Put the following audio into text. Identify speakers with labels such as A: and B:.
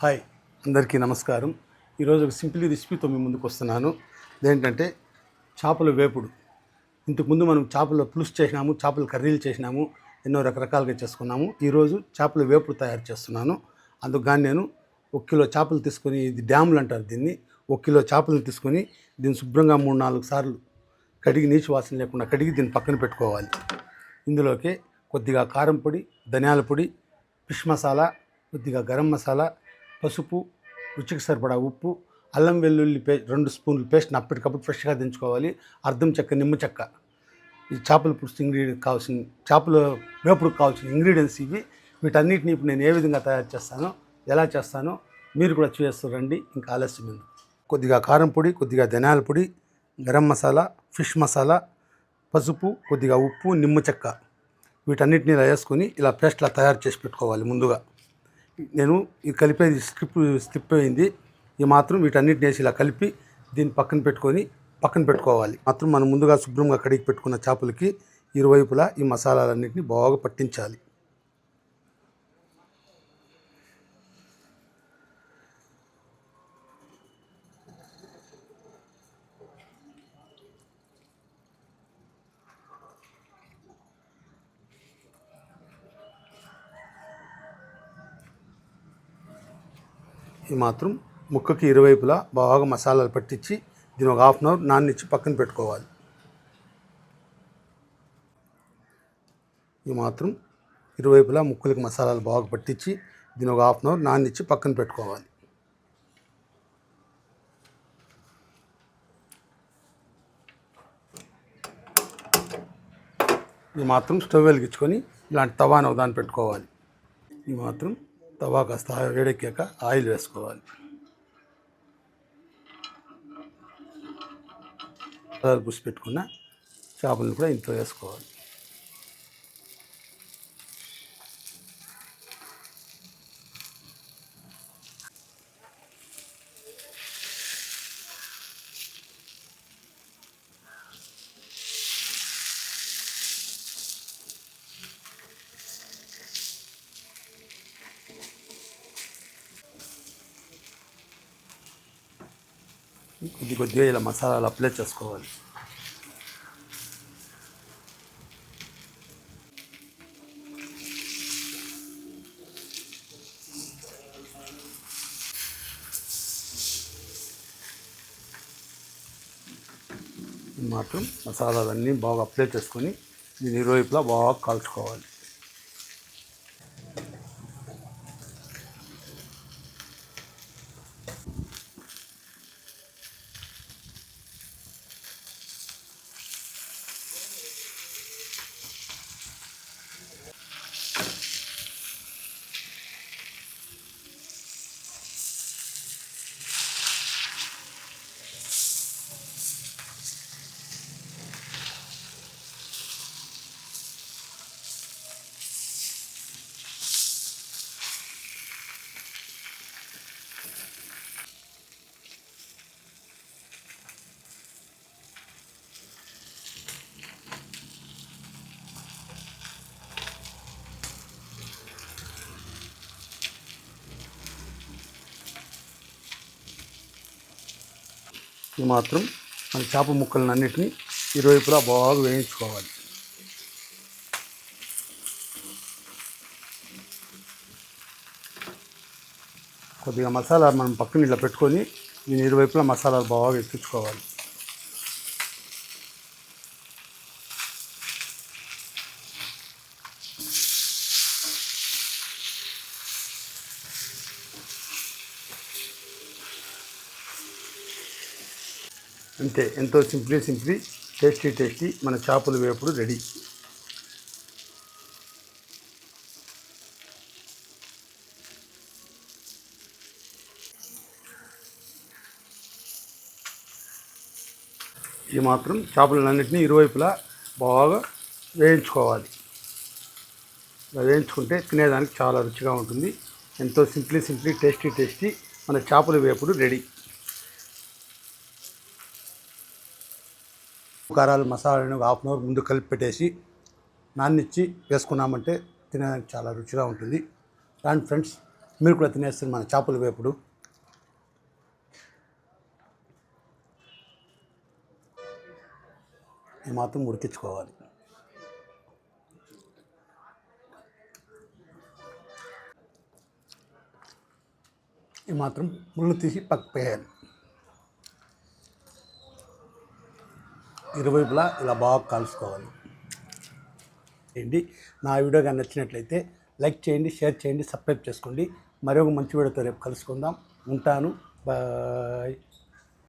A: Hi అందరికీ నమస్కారం. ఈరోజు ఒక సింపుల్ రెసిపీతో మీ ముందుకు వస్తున్నాను. అదేంటంటే చేపల వేపుడు. ఇంతకుముందు మనం చేపల పులుసు చేసినాము చేపల కర్రీలు చేసినాము ఎన్నో రకరకాలుగా చేసుకున్నాము. ఈరోజు చేపల వేపుడు తయారు చేస్తున్నాను. అందుకు నేను ఒక కిలో చేపలు తీసుకొని ఇది డ్యాములు అంటారు దీన్ని ఒక కిలో చేపలను తీసుకొని దీన్ని శుభ్రంగా మూడు నాలుగు సార్లు కడిగి నీచు వాసన లేకుండా కడిగి దీన్ని పక్కన పెట్టుకోవాలి. ఇందులోకి కొద్దిగా కారం పొడి ధనియాల పొడి ఫిష్ మసాలా కొద్దిగా గరం మసాలా పసుపు రుచికి సరిపడా ఉప్పు అల్లం వెల్లుల్లి పే రెండు స్పూన్లు పేస్ట్ అప్పటికప్పుడు ఫ్రెష్గా దించుకోవాలి. అర్ధం చెక్క నిమ్మ చెక్క. ఈ చేపల పులుసు ఇంగ్రీడియంట్ కావాల్సిన చేపల వేపుడుకు కావాల్సిన ఇంగ్రీడియంట్స్ ఇవి. వీటన్నిటిని ఇప్పుడు నేను ఏ విధంగా తయారు చేస్తానో ఎలా చేస్తానో మీరు కూడా చేస్తూ రండి. ఇంకా ఆలస్యం ఉంది కొద్దిగా కారం పొడి కొద్దిగా ధనియాల పొడి గరం మసాలా ఫిష్ మసాలా పసుపు కొద్దిగా ఉప్పు నిమ్మ చెక్క. వీటన్నిటిని ఇలా వేసుకొని ఇలా పేస్ట్లా తయారు చేసి పెట్టుకోవాలి ముందుగా. నేను ఇది కలిపేది స్కిప్ స్కిప్ అయింది. ఈ మాత్రం వీటన్నిటిని వేసి ఇలా కలిపి దీన్ని పక్కన పెట్టుకొని పక్కన పెట్టుకోవాలి. మాత్రం మనం ముందుగా శుభ్రంగా కడిగి పెట్టుకున్న చేపలకి ఇరువైపులా ఈ మసాలాలన్నింటినీ బాగా పట్టించాలి. ఈ మాత్రం ముక్కకి ఇరువైపులా బాగా మసాలాలు పట్టించి దీని ఒక హాఫ్ అన్ అవర్ నాన్నిచ్చి పక్కన పెట్టుకోవాలి. ఈ మాత్రం ఇరువైపులా ముక్కలకి మసాలాలు బాగా పట్టించి దీని ఒక హాఫ్ అన్ అవర్ నాన్నిచ్చి పక్కన పెట్టుకోవాలి. ఈ మాత్రం స్టవ్ వెలిగించుకొని ఇలాంటి తవాన ఒక దాన్ని పెట్టుకోవాలి. ఈ మాత్రం తవా కాస్త వేడెక్కాక ఆయిల్ వేసుకోవాలి. కలర్ పూసి పెట్టుకున్న చేపలను కూడా ఇంట్లో వేసుకోవాలి. కొద్ది కొద్దిగా ఇలా మసాలాలు అప్లై చేసుకోవాలి. మాత్రం మసాలాలన్నీ బాగా అప్లై చేసుకొని దీని ఇరువైపులా బాగా కాల్చుకోవాలి. ఈ మాత్రం మన చేప ముక్కలను అన్నిటినీ ఇరువైపులా బాగా వేయించుకోవాలి. కొద్దిగా మసాలా మనం పక్కన ఇట్లా పెట్టుకొని దీని ఇరువైపులా మసాలాలు బాగా ఎక్కించుకోవాలి అంతే. ఎంతో సింప్లీ సింప్లీ టేస్టీ టేస్టీ మన చేపల వేపుడు రెడీ. ఈ మాత్రం చేపలన్నింటినీ ఇరువైపులా బాగా వేయించుకోవాలి. ఇలా వేయించుకుంటే తినేదానికి చాలా రుచిగా ఉంటుంది. ఎంతో సింప్లీ సింప్లీ టేస్టీ టేస్టీ మన చేపల వేపుడు రెడీ. కారాలు మసాలాలను హాఫ్ అన్ అవర్ ముందు కలిపి పెట్టేసి నాన్నిచ్చి వేసుకున్నామంటే తినడానికి చాలా రుచిగా ఉంటుంది. రాండి ఫ్రెండ్స్ మీరు కూడా తినేస్తారు మన చేపల వేపుడు. ఈ మాత్రం ఉడికించుకోవాలి. ఈ మాత్రం ముళ్ళు తీసి పక్కపోయాలి ఇరువైపులా ఇలా బాగా కాల్చుకోవాలి చేయండి. నా వీడియో కానీ నచ్చినట్లయితే లైక్ చేయండి షేర్ చేయండి సబ్స్క్రైబ్ చేసుకోండి. మరొక మంచి వీడియోతో రేపు కలుసుకుందాం. ఉంటాను. బాయ్.